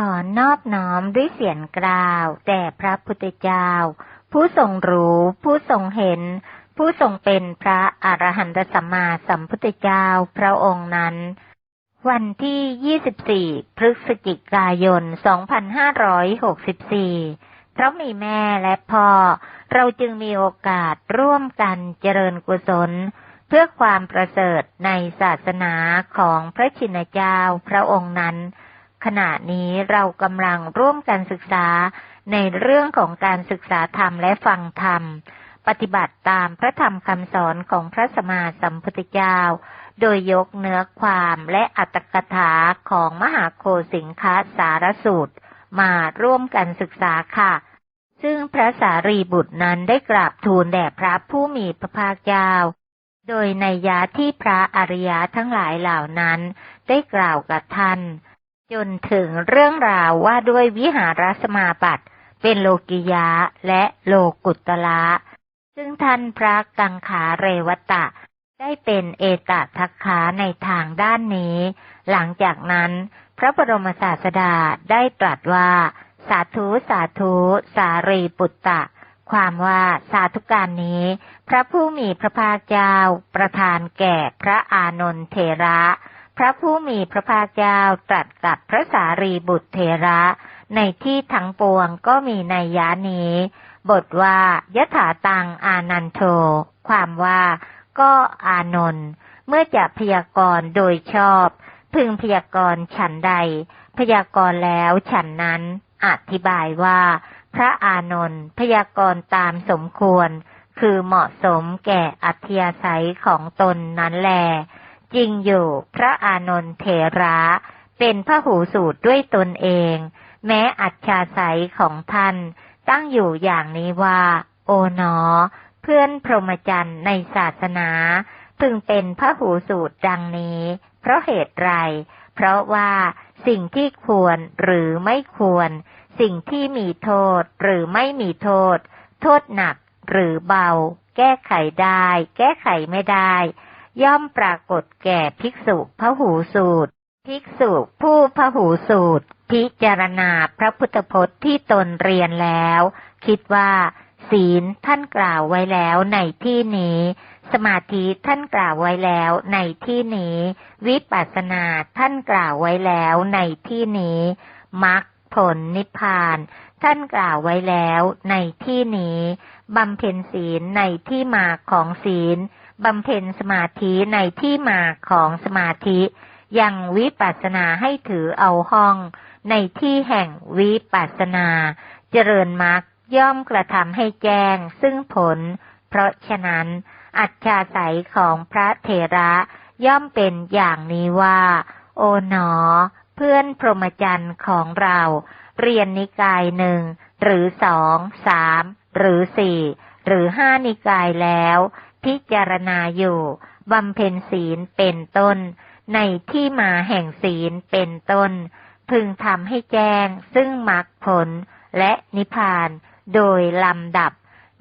ขอนอบน้อมด้วยเสียงกล่าวแด่พระพุทธเจ้า ผู้ทรงรู้ ผู้ทรงเห็น ผู้ทรงเป็นพระอรหันตสัมมาสัมพุทธเจ้าพระองค์นั้น วันที่ 24 พฤศจิกายน 2564 เพราะมีแม่และพ่อ เราจึงมีโอกาสร่วมกันเจริญกุศล เพื่อความประเสริฐในศาสนาของพระชินเจ้าพระองค์นั้น ขณะนี้เรากำลังร่วมกันศึกษาในเรื่องของการศึกษาธรรมและฟังธรรม ปฏิบัติตามพระธรรมคำสอนของพระสมมาสัมพุทธเจ้า โดยยกเนื้อความและอัตถกถาของมหาโคสิงคะสารสูตร มาร่วมกันศึกษาค่ะ ซึ่งพระสารีบุตรนั้นได้กราบทูลแด่พระผู้มีพระภาคเจ้าโดยในยะที่พระอริยะทั้งหลายเหล่านั้นได้กล่าวกับท่าน จนถึงเรื่องราวว่าด้วยวิหารสมาบัติ เป็นโลกิยะและโลกุตละ ซึ่งท่านพระกังขาเรวตะ ได้เป็นเอตทัคขาในทางด้านนี้ หลังจากนั้น พระบรมศาสดาได้ตรัสว่า สาธุสาธุ สารีปุตตะ ความว่าสาธุการนี้ พระผู้มีพระภาคเจ้าประทานแก่พระอานนทเถระ พระผู้มีพระภาคเจ้าตรัสกับพระสารีบุตรเถระ ในที่ทั้งปวงก็มีในยานี้ บทว่ายถาตังอานันโท ความว่าก็อานนท์เมื่อจะพยากรณ์โดยชอบ พึงพยากรณ์ฉันใด พยากรณ์แล้วฉันนั้น อธิบายว่า พระอานนท์พยากรณ์ตามสมควร คือเหมาะสมแก่อัธยาศัยของตนนั้นแล จริงอยู่พระอานนท์เถระ เป็นพระหูสูตรด้วยตนเอง แม้อัจฉาศัยของท่าน ตั้งอยู่อย่างนี้ว่า โอ๋หนอ เพื่อนพรหมจรรย์ในศาสนาพึงเป็นพระหูสูตรดังนี้ เพราะเหตุไร เพราะว่าสิ่งที่ควรหรือไม่ควร สิ่งที่มีโทษหรือไม่มีโทษ โทษหนักหรือเบา แก้ไขได้ แก้ไขไม่ได้ ย่อมปรากฏแก่ภิกษุพระหูสูตร ภิกษุผู้พระหูสูตร พิจารณาพระพุทธพจน์ที่ตนเรียนแล้ว คิดว่า ศีลท่านกล่าวไว้แล้วในที่นี้ สมาธิท่านกล่าวไว้แล้วในที่นี้ วิปัสสนาท่านกล่าวไว้แล้วในที่นี้มรรคผลนิพพาน ท่านกล่าวไว้แล้วในที่นี้บำเพ็ญศีลในที่มาของศีล บำเพ็ญสมาธิในที่มาของสมาธิยังวิปัสสนาให้ถือเอาห้อง ในที่แห่งวิปัสสนา เจริญมรรคย่อมกระทำให้แจ้งซึ่งผล เพราะฉะนั้น อัจฉาศัยของพระเถระย่อมเป็นอย่างนี้ว่า โอ๋หนอ เพื่อนพรหมจรรย์ของเรา เรียนนิกายหนึ่งหรือสองสามหรือสี่หรือห้านิกายแล้ว พิจารณาอยู่บำเพ็ญศีลเป็นต้น ในที่มาแห่งศีลเป็นต้น พึงทำให้แจ้งซึ่งมรรคผลและนิพพานโดยลำดับ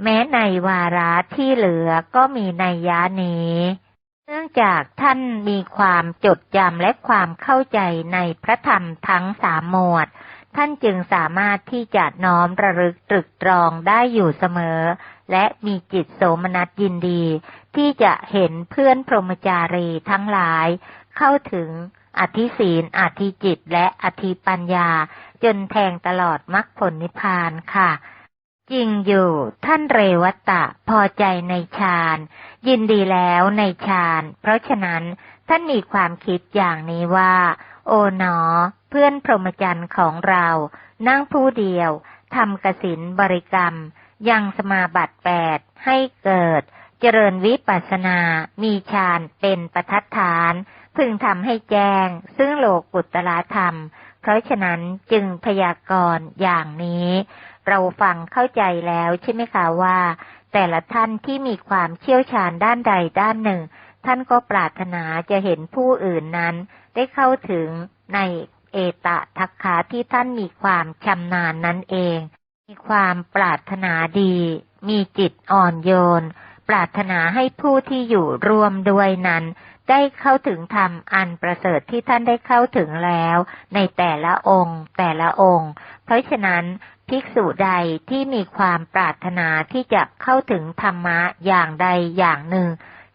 แม้ในวาระที่เหลือก็มีในยะนี้เนื่องจากท่านมีความจดจำและความเข้าใจในพระธรรมทั้งสามหมวด ท่านจึงสามารถที่จะน้อมระลึกตรึกตรองได้อยู่เสมอ และมีจิตโสมนัสยินดี ที่จะเห็นเพื่อนพรหมจารีทั้งหลาย เข้าถึงอธิศีลอธิจิตและอธิปัญญา จนแทงตลอดมรรคผลนิพพานค่ะ จริงอยู่ท่านเรวัตตะพอใจในฌานยินดีแล้วในฌานเพราะฉะนั้นท่านมีความคิดอย่างนี้ว่า โอ๋หนอ พื่อนพรหมจรรย์ของเรา นั่งผู้เดียวทำกสินบริกรรม ยังสมาบัติแปดให้เกิด เจริญวิปัสสนา มีฌานเป็นประทัดฐาน พึงทำให้แจ้ง ซึ่งโลกุตตรธรรม เพราะฉะนั้นจึงพยากรณ์อย่างนี้ เราฟังเข้าใจแล้วใช่ไหมคะว่า แต่ละท่านที่มีความเชี่ยวชาญด้านใดด้านหนึ่ง ท่านก็ปรารถนาจะเห็นผู้อื่นนั้นได้เข้าถึงใน เอตะทักขาที่ท่านมีความชำนาญนั่นเอง มีความปรารถนาดี มีจิตอ่อนโยน ปรารถนาให้ผู้ที่อยู่รวมด้วยนั้น ได้เข้าถึงธรรมอันประเสริฐที่ท่านได้เข้าถึงแล้ว ในแต่ละองค์ แต่ละองค์ เพราะฉะนั้นภิกษุใดที่มีความปรารถนาที่จะเข้าถึงธรรมะอย่างใดอย่างหนึ่ง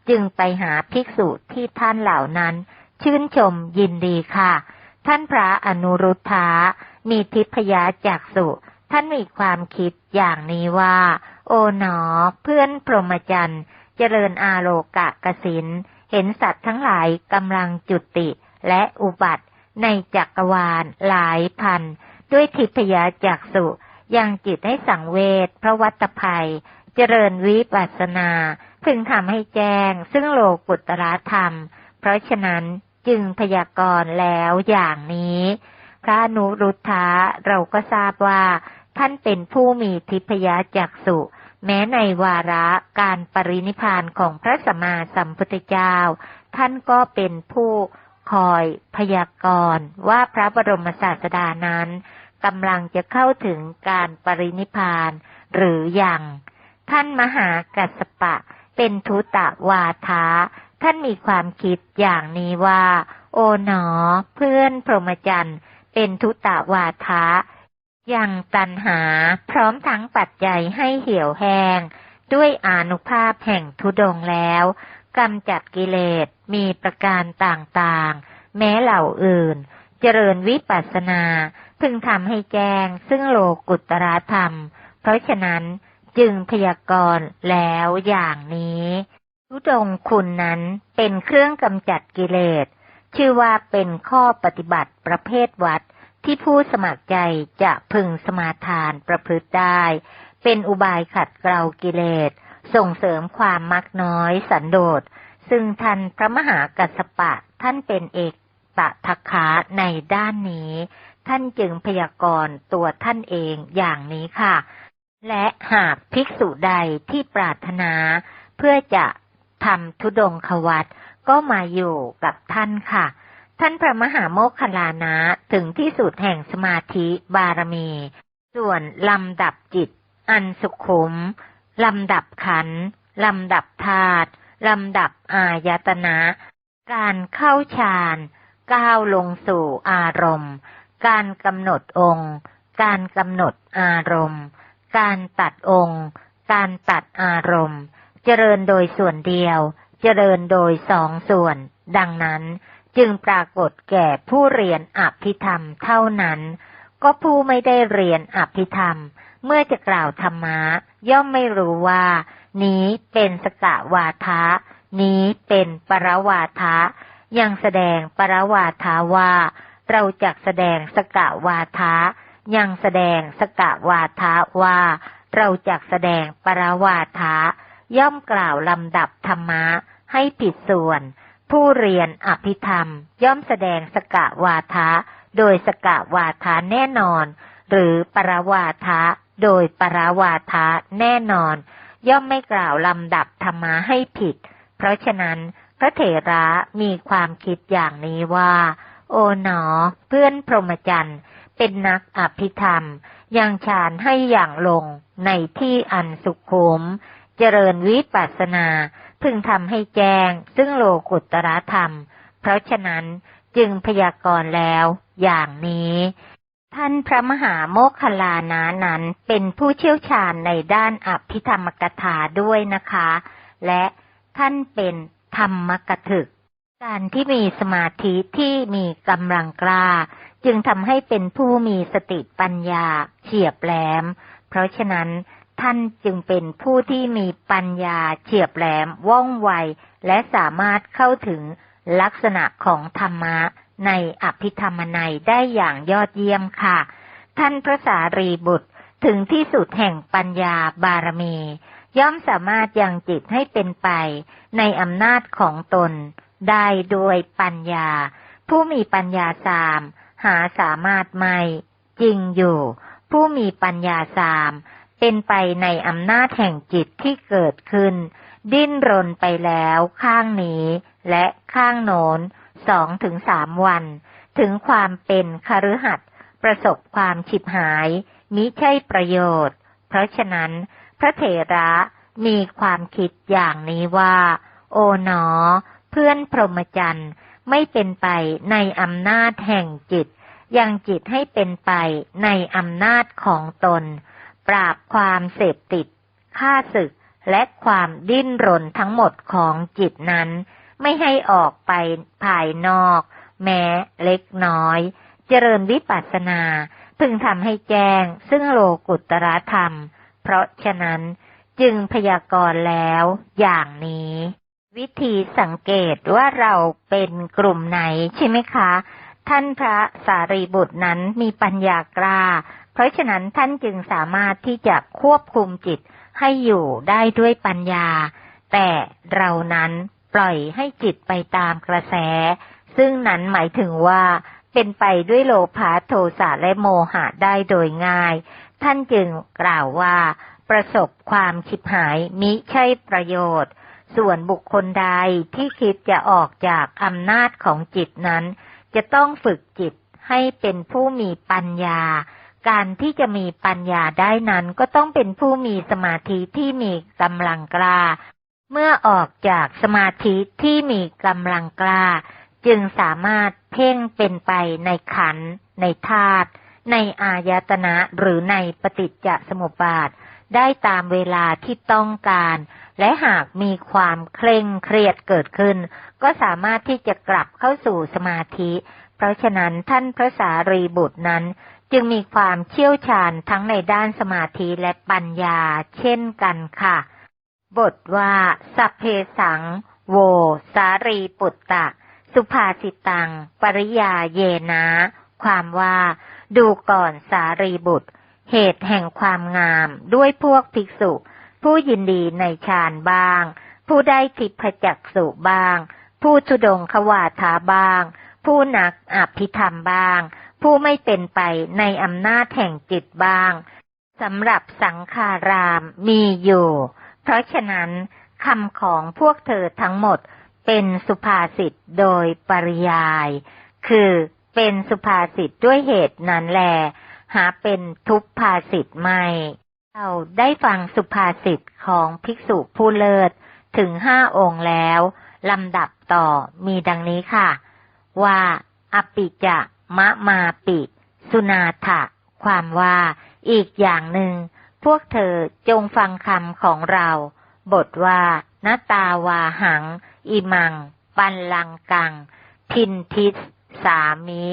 จึงไปหาภิกษุที่ท่านเหล่านั้น ชื่นชมยินดีค่ะ ท่านพระอนุรุทธามีทิพยจักสุท่านมีความคิดอย่างนี้ว่า โอ๋หนอ เพื่อนพรหมจรรย์ เจริญอาโลกะกสิน เห็นสัตว์ทั้งหลายกำลังจุติและอุบัติในจักรวาลหลายพัน ด้วยทิพยจักสุยังจิตให้สังเวชพระวัตภัย เจริญวิปัสสนา พึงทำให้แจ้งซึ่งโลกุตระธรรม เพราะฉะนั้น จึงพยากรณ์แล้วอย่างนี้ พระนุรุทธะเราก็ทราบว่า ท่านเป็นผู้มีทิพยจักสุแม้ในวาระการปรินิพานของพระสัมมาสัมพุทธเจ้า ท่านก็เป็นผู้คอยพยากรณ์ว่าพระบรมศาสดานั้นกำลังจะเข้าถึงการปรินิพานหรืออยัง ท่านมหากัสปะเป็นทุตะวาทา ท่านมีความคิดอย่างนี้ว่า โอ๋หนอ เพื่อนพรหมจรรย์เป็นทุตะวาทายังตันหาพร้อมทั้งปัจจัยให้เหี่ยวแห้ง ด้วยอนุภาพแห่งทุดงแล้วกำจัดกิเลสมีประการต่างๆ แม้เหล่าอื่น เจริญวิปัสสนา พึงทำให้แจ้งซึ่งโลกุตระธรรม เพราะฉะนั้นจึงพยากรณ์แล้วอย่างนี้ ทุดงคุณนั้นเป็นเครื่องกำจัดกิเลส ชื่อว่าเป็นข้อปฏิบัติประเภทวัดที่ผู้สมัครใจจะพึงสมาทานประพฤติได้ เป็นอุบายขัดเกลากิเลส ส่งเสริมความมักน้อยสันโดษ ซึ่งท่านพระมหากัสปะท่านเป็นเอกตะทักขาในด้านนี้ ท่านจึงพยากรณ์ตัวท่านเองอย่างนี้ค่ะ และหากภิกษุใดที่ปรารถนา เพื่อจะ ทำทุดงควัตก็มาอยู่กับท่านค่ะ ท่านพระมหาโมคคลานะถึงที่สุดแห่งสมาธิบารมี ส่วนลำดับจิต อันสุขุม ลำดับขัน ลำดับธาตุ ลำดับอายตนะ การเข้าฌานก้าวลงสู่อารมณ์ การกำหนดองค์ การกำหนดอารมณ์ การตัดองค์ การตัดอารมณ์ เจริญโดยส่วนเดียว เจริญโดยสองส่วน ดังนั้นจึงปรากฏแก่ผู้เรียนอภิธรรมเท่านั้น ก็ผู้ไม่ได้เรียนอภิธรรม เมื่อจะกล่าวธรรมะย่อมไม่รู้ว่า นี้เป็นสกะวาทะ นี้เป็นปรวาทะ ยังแสดงปรวาทาว่า เราจักแสดงสกะวาทะ ยังแสดงสกะวาทะว่า เราจักแสดงปรวาทะ ย่อมกล่าวลำดับธรรมะให้ผิดส่วน ผู้เรียนอภิธรรม ย่อมแสดงสกะวาทะ โดยสกะวาทะแน่นอน หรือปรวาทะ โดยปรวาทะแน่นอน ย่อมไม่กล่าวลำดับธรรมะให้ผิด เพราะฉะนั้นพระเถระมีความคิดอย่างนี้ว่า โอ๋หนอ เพื่อนพรหมจรรย์เป็นนักอภิธรรม ยังฌานให้อย่างลงในที่อันสุขุม เจริญวิปัสสนา พึงทำให้แจ้ง ซึ่งโลกุตระธรรม เพราะฉะนั้นจึงพยากรณ์แล้ว อย่างนี้ ท่านพระมหาโมคคลานานั้นเป็นผู้เชี่ยวชาญในด้านอภิธรรมกถาด้วยนะคะ และท่านเป็นธรรมกถึก การที่มีสมาธิที่มีกำลังกล้า จึงทำให้เป็นผู้มีสติปัญญาเฉียบแหลม เพราะฉะนั้น ท่านจึงเป็นผู้ที่มีปัญญาเฉียบแหลมว่องไว และสามารถเข้าถึงลักษณะของธรรมะในอภิธรรมนัยได้อย่างยอดเยี่ยมค่ะ ท่านพระสารีบุตรถึงที่สุดแห่งปัญญาบารมี ย่อมสามารถยังจิตให้เป็นไป ในอำนาจของตน ได้โดยปัญญา ผู้มีปัญญาสามหาสามารถไม่ จริงอยู่ ผู้มีปัญญาสาม เป็นไปในอำนาจแห่งจิตที่เกิดขึ้น ดิ้นรนไปแล้วข้างนี้และข้างโน้นสองถึงสามวัน ถึงความเป็นคฤหัสประสบความฉิบหายมิใช่ประโยชน์ เพราะฉะนั้น พระเถระมีความคิดอย่างนี้ว่า โอ๋หนอ เพื่อนพรหมจรรย์ไม่เป็นไปในอำนาจแห่งจิต ยังจิตให้เป็นไปในอำนาจของตน ปราบความเสพติดฆ่าศึกและความดิ้นรนทั้งหมดของจิตนั้น ไม่ให้ออกไปภายนอก แม้เล็กน้อย เจริญวิปัสสนา พึงทำให้แจ้ง ซึ่งโลกุตรธรรม เพราะฉะนั้นจึงพยากรณ์แล้วอย่างนี้ วิธีสังเกตว่าเราเป็นกลุ่มไหนใช่ไหมคะ ท่านพระสารีบุตรนั้นมีปัญญากล้า ราะฉะนั้นท่านจึงสามารถที่จะควบคุมจิตให้อยู่ได้ด้วยปัญญา แต่เรานั้นปล่อยให้จิตไปตามกระแส ซึ่งนั้นหมายถึงว่าเป็นไปด้วยโลภะโทสะและโมหะได้โดยง่าย ท่านจึงกล่าวว่า ประสบความฉิบหายมิใช่ประโยชน์ ส่วนบุคคลใดที่คิดจะออกจากอำนาจของจิตนั้น จะต้องฝึกจิตให้เป็นผู้มีปัญญา การที่จะมีปัญญาได้นั้นก็ต้องเป็นผู้มีสมาธิที่มีกำลังกล้า เมื่อออกจากสมาธิที่มีกำลังกล้า จึงสามารถเพ่งเป็นไปในขัน ในธาตุ ในอายตนะหรือในปฏิจจสมุปบาท ได้ตามเวลาที่ต้องการ และหากมีความเคร่งเครียดเกิดขึ้น ก็สามารถที่จะกลับเข้าสู่สมาธิ เพราะฉะนั้นท่านพระสารีบุตรนั้น จึงมีความเชี่ยวชาญทั้งในด้านสมาธิและปัญญาเช่นกันค่ะ บทว่าสัพเพสัง โว สารีปุตตะ สุภาสิตัง ปริยาเยนะ ความว่า ดูก่อนสารีบุตร เหตุแห่งความงามด้วยพวกภิกษุ ผู้ยินดีในฌานบ้าง ผู้ได้ทิพจักษุบ้าง ผู้ทุดงควาทาบ้าง ผู้นักอภิธรรมบ้าง ผู้ไม่เป็นไปในอำนาจแห่งจิตบ้างสำหรับสังขารามมีอยู่ เพราะฉะนั้นคำของพวกเธอทั้งหมดเป็นสุภาษิตโดยปริยาย คือเป็นสุภาษิตด้วยเหตุนั้นแล หาเป็นทุพภาษิตไม่ เราได้ฟังสุภาษิตของภิกษุผู้เลิศถึงห้าองค์แล้ว ลำดับต่อมีดังนี้ค่ะ ว่าอปิจะ มะมาปิ สุนาถะ ความว่า อีกอย่างหนึ่ง พวกเธอจงฟังคำของเรา บทว่านาตาวาหัง อิมัง ปันลังกังทินทิส สามิ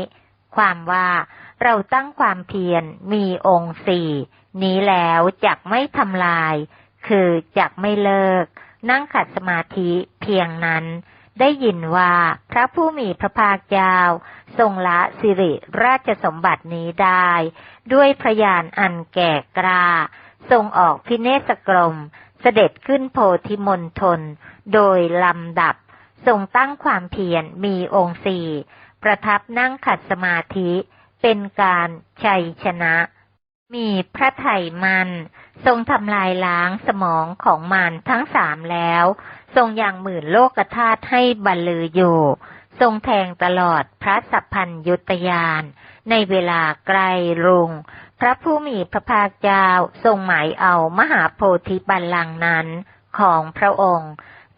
ความว่าเราตั้งความเพียรมีองค์สี่นี้แล้วจักไม่ทำลาย คือจักไม่เลิก นั่งขัดสมาธิเพียงนั้น ได้ยินว่าพระผู้มีพระภาคเจ้าทรงละสิริราชสมบัตินี้ได้ ด้วยพระยานอันแก่กล้าทรงออกพิเนศกรม เสด็จขึ้นโพธิมณฑลโดยลำดับ ทรงตั้งความเพียรมีองค์สี่ประทับนั่งขัดสมาธิ เป็นการชัยชนะ มีพระไถ่มัน ทรงทำลายล้างสมองของมันทั้งสามแล้ว ทรงยังหมื่นโลกธาตุให้บรรลืออยู่ ทรงแทงตลอดพระสัพพัญยุตยาน ในเวลาใกลรุง พระผู้มีพระภาคเจ้าทรงหมายเอามหาโพธิบัลลังก์นั้นของพระองค์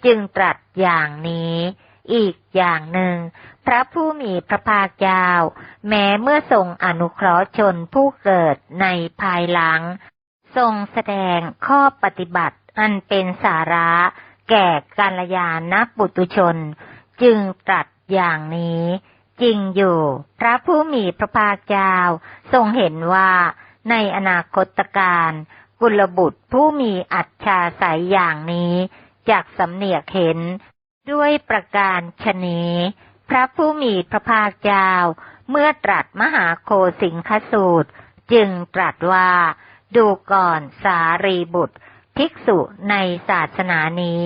จึงตรัสอย่างนี้อีกอย่างหนึ่ง พระผู้มีพระภาคเจ้า แม้เมื่อทรงอนุเคราะห์ชนผู้เกิดในภายหลัง ทรงแสดงข้อปฏิบัติอันเป็นสาระ แก่กาลยานปุตุชน จึงตรัสอย่างนี้ จริงอยู่ พระผู้มีพระภาคเจ้า ทรงเห็นว่าในอนาคตการกุลบุตรผู้มีอัจฉาสายอย่างนี้จากสำเนียกเห็น ด้วยประการชนีพระผู้มีพระภาคเจ้า เมื่อตรัสมหาโคสิงคสูตร จึงตรัสว่า ดูก่อนสารีบุตร ภิกษุในศาสนานี้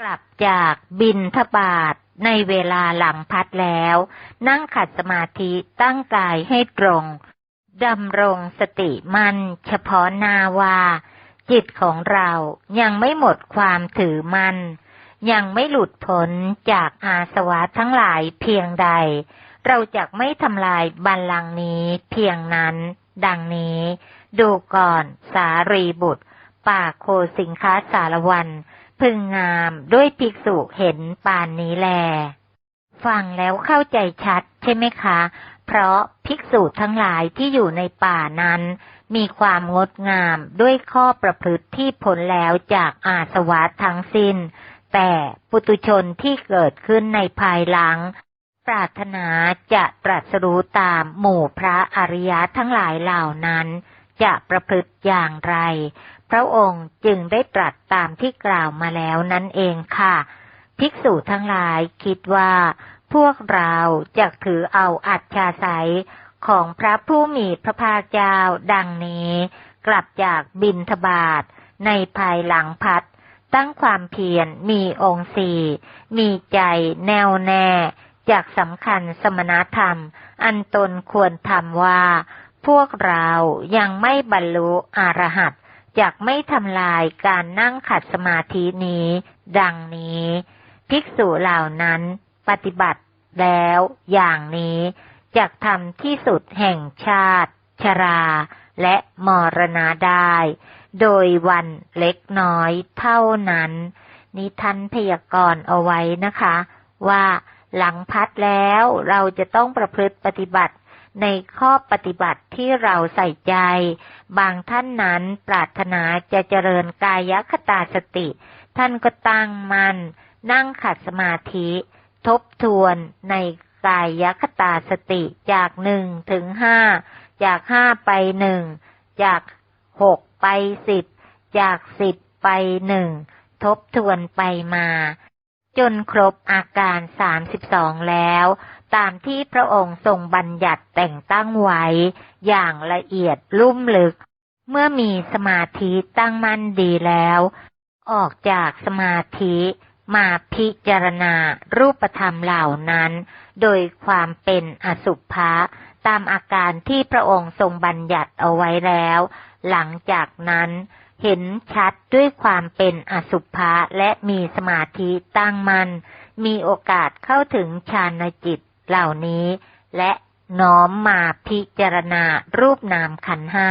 กลับจากบินทบาทในเวลาหลังพัดแล้ว นั่งขัดสมาธิตั้งกายให้ตรงดำรงสติมั่นเฉพาะนาว่า จิตของเรายังไม่หมดความถือมัน่นยังไม่หลุดพ้นจากอาสวะทั้งหลายเพียงใด เราจะไม่ทำลายบัลลังก์นี้เพียงนั้น ดังนี้ ดูก่อนสารีบุตร ป่าโคสิงค้าสารวัน พึงงามด้วยภิกษุเห็นปานนี้แล ฟังแล้วเข้าใจชัดใช่ไหมคะ เพราะภิกษุทั้งหลายที่อยู่ในป่านั้น มีความงดงามด้วยข้อประพฤติที่ผลแล้วจากอาสวะทั้งสิ้น แต่ปุตุชนที่เกิดขึ้นในภายหลังปรารถนาจะตรัสรู้ตามหมู่พระอริยะทั้งหลายเหล่านั้น จะประพฤติอย่างไร พระองค์จึงได้ตรัสตามที่กล่าวมาแล้วนั่นเองค่ะ ภิกษุทั้งหลายคิดว่า พวกเราจะถือเอาอัจฉาศัยของพระผู้มีพระภาคเจ้าดังนี้ กลับจากบินทบาทในภายหลังพัด ตั้งความเพียรมีองค์สี่มีใจแน่วแน่จากสำคัญสมณธรรม อันตนควรทำว่า พวกเรายังไม่บรรลุอรหัตจากไม่ทำลายการนั่งขัดสมาธินี้ ดังนี้ ภิกษุเหล่านั้นปฏิบัติแล้วอย่างนี้จากทำที่สุดแห่งชาติ ชราและมรณาได้ โดยวันเล็กน้อยเท่านั้น นิทันพยากรณ์เอาไว้นะคะ ว่าหลังพัดแล้วเราจะต้องประพฤติปฏิบัติ ในข้อปฏิบัติที่เราใส่ใจ บางท่านนั้นปรารถนาจะเจริญกายคตาสติ ท่านก็ตั้งมัน่นนั่งขัดสมาธิ ทบทวนในกายคตาสติจากหนึ่งถึงห้าจากห้าไปหนึ่งจากหกไปสิบจากสิบไปหนึ่งทบทวนไปมา จนครบอาการสามสิบสองแล้ว ตามที่พระองค์ทรงบัญญัติแต่งตั้งไว้ อย่างละเอียดลุ่มลึก เมื่อมีสมาธิตั้งมั่นดีแล้ว ออกจากสมาธิมาพิจารณารูปธรรมเหล่านั้น โดยความเป็นอสุภะตามอาการที่พระองค์ทรงบัญญัติเอาไว้แล้ว หลังจากนั้นเห็นชัดด้วยความเป็นอสุภะและมีสมาธิตั้งมัน่นมีโอกาสเข้าถึงฌานจิต เหล่านี้ และน้อมมาพิจารณารูปนามขันห้า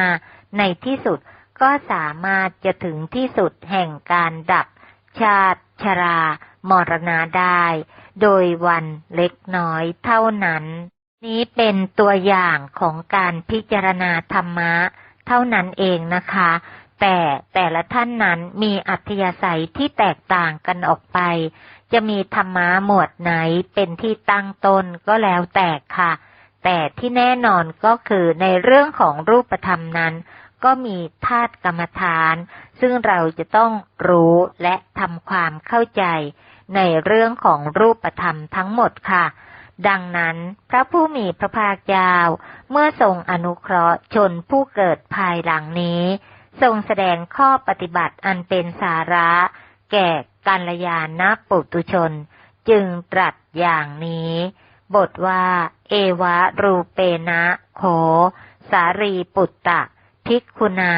ในที่สุดก็สามารถจะถึงที่สุดแห่งการดับ ชาติ ชรามรณาได้ โดยวันเล็กน้อยเท่านั้น นี้เป็นตัวอย่างของการพิจารณาธรรมะ เท่านั้นเองนะคะ แต่แต่ละท่านนั้นมีอัธยาศัยที่แตกต่างกันออกไป จะมีธรรมะหมวดไหนเป็นที่ตั้งตนก็แล้วแต่ค่ะ แต่ที่แน่นอนก็คือในเรื่องของรูปธรรมนั้น ก็มีธาตุกรรมฐาน ซึ่งเราจะต้องรู้และทำความเข้าใจ ในเรื่องของรูปธรรมทั้งหมดค่ะ ดังนั้นพระผู้มีพระภาคเจ้าเมื่อทรงอนุเคราะห์ชนผู้เกิดภายหลังนี้ ทรงแสดงข้อปฏิบัติอันเป็นสาระ แก่กัลยาณปุตุชน จึงตรัสอย่างนี้ บทว่า เอวะรูเปนะโข สารีปุตตะภิกขุนา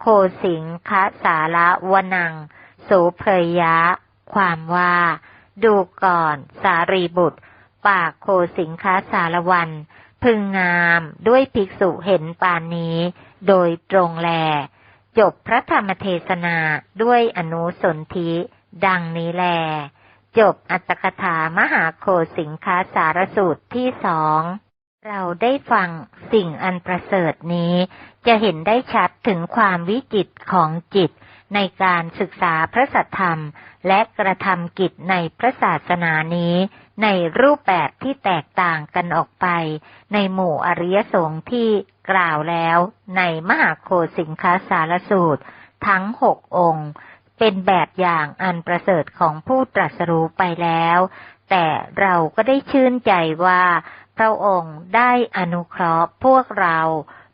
โคสิงคสาระวนังโสเพยยะ ความว่า ดูก่อน สารีบุตร ปากโคสิงคสารวัน พึงงามด้วยภิกษุเห็นปานนี้ โดยตรงแลจบพระธรรมเทศนาด้วยอนุสนธิ ดังนี้แล จบอัตถกถามหาโคสิงคาสารสูตรที่สองเราได้ฟังสิ่งอันประเสริฐนี้ จะเห็นได้ชัดถึงความวิจิตของจิตในการศึกษาพระสัทธรรม และกระทำกิจในพระศาสนานี้ ในรูปแบบที่แตกต่างกันออกไป ในหมู่อริยสงฆ์ที่กล่าวแล้วในมหาโคสิงคาสารสูตร ทั้งหกองค์ เป็นแบบอย่างอันประเสริฐของผู้ตรัสรู้ไปแล้ว แต่เราก็ได้ชื่นใจว่า พระองค์ได้อนุเคราะห์พวกเรา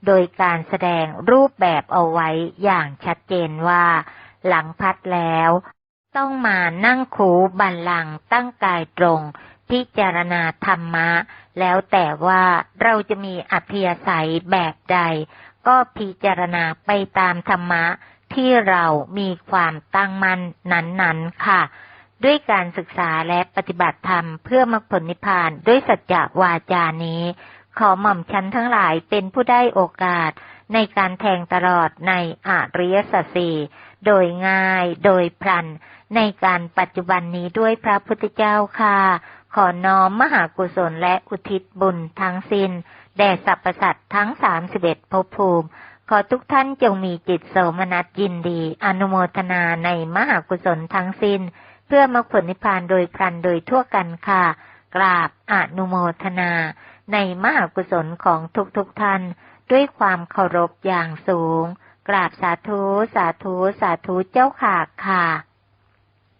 โดยการแสดงรูปแบบเอาไว้อย่างชัดเจนว่า หลังพัดแล้ว ต้องมานั่งคูบันลังตั้งกายตรง พิจารณาธรรมะ แล้วแต่ว่าเราจะมีอัธยาศัยแบบใด ก็พิจารณาไปตามธรรมะ ที่เรามีความตั้งมั่นนั้นๆค่ะ ด้วยการศึกษาและปฏิบัติธรรมเพื่อมรรคผลนิพพานด้วยสัจจะวาจานี้ ขอหม่อมชั้นทั้งหลายเป็นผู้ได้โอกาสในการแทงตลอดในอริยสัจสีโดยง่ายโดยพลัน ในการปัจจุบันนี้ด้วยพระพุทธเจ้าค่ะ ขอน้อมมหากุศลและอุทิศบุญทั้งสิน้น แด่สรรพสัตว์ทั้งสามสิบเอ็ดภพภูมิ ขอทุกท่านจงมีจิตโสมนัสยินดี อนุโมทนาในมหากุศลทั้งสิน้น เพื่อมรรคผลนิพพานโดยพลันโดยทั่วกันค่ะ กราบอนุโมทนา ในมหากุศลของทุกทุกท่าน ด้วยความเคารพอย่างสูง กราบสาธุ สาธุ สาธุเจ้าค่ะค่ะ